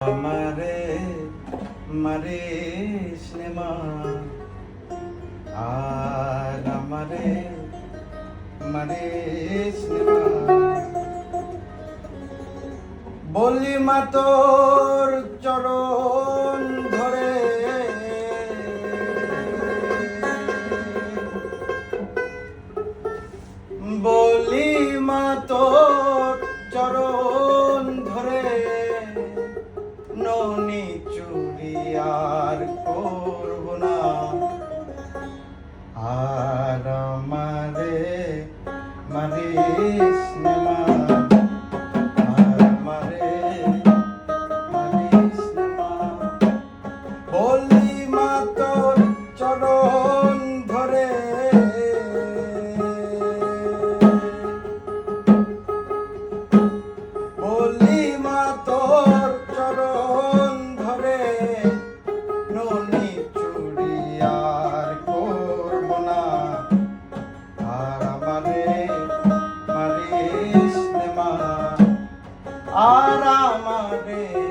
আমারে মারে সিনেমা আর আমারে মারে সিনেমা বলি মাতর চরণ அடியார்கோ Amen.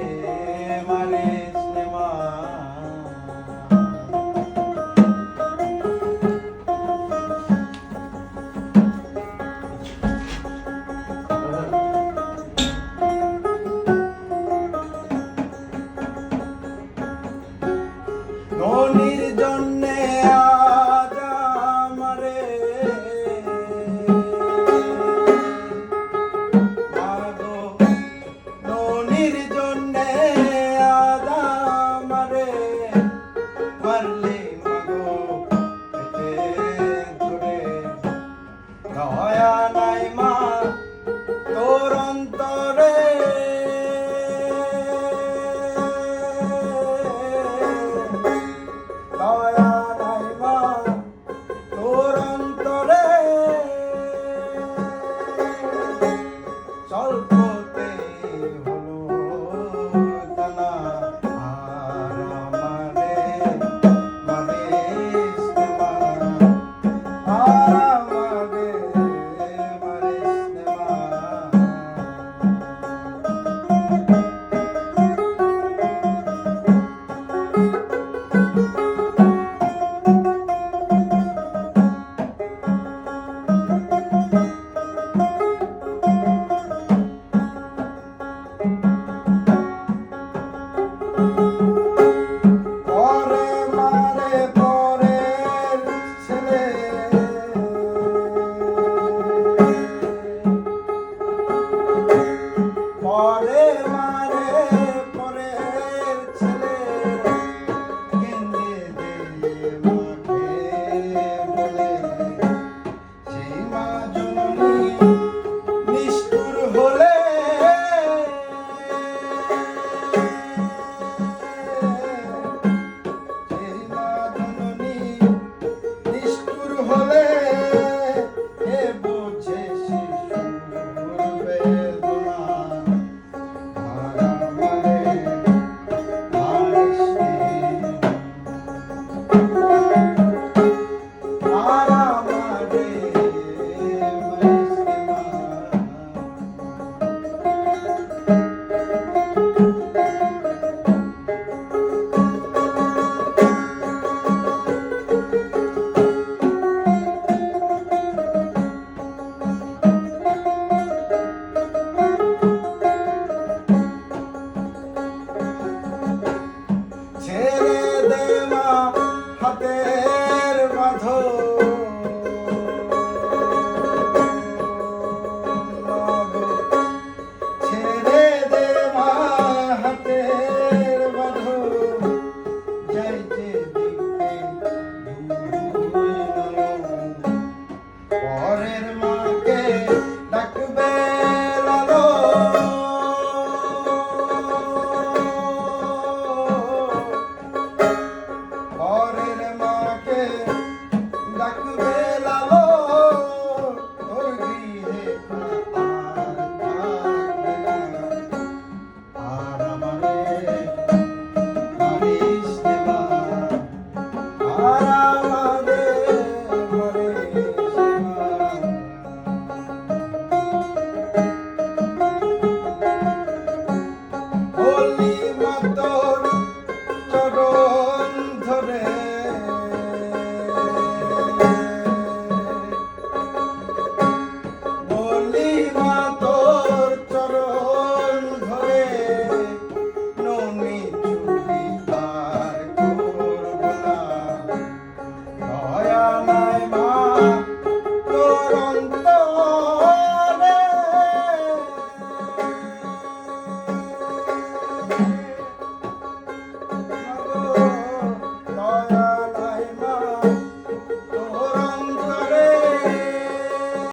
habe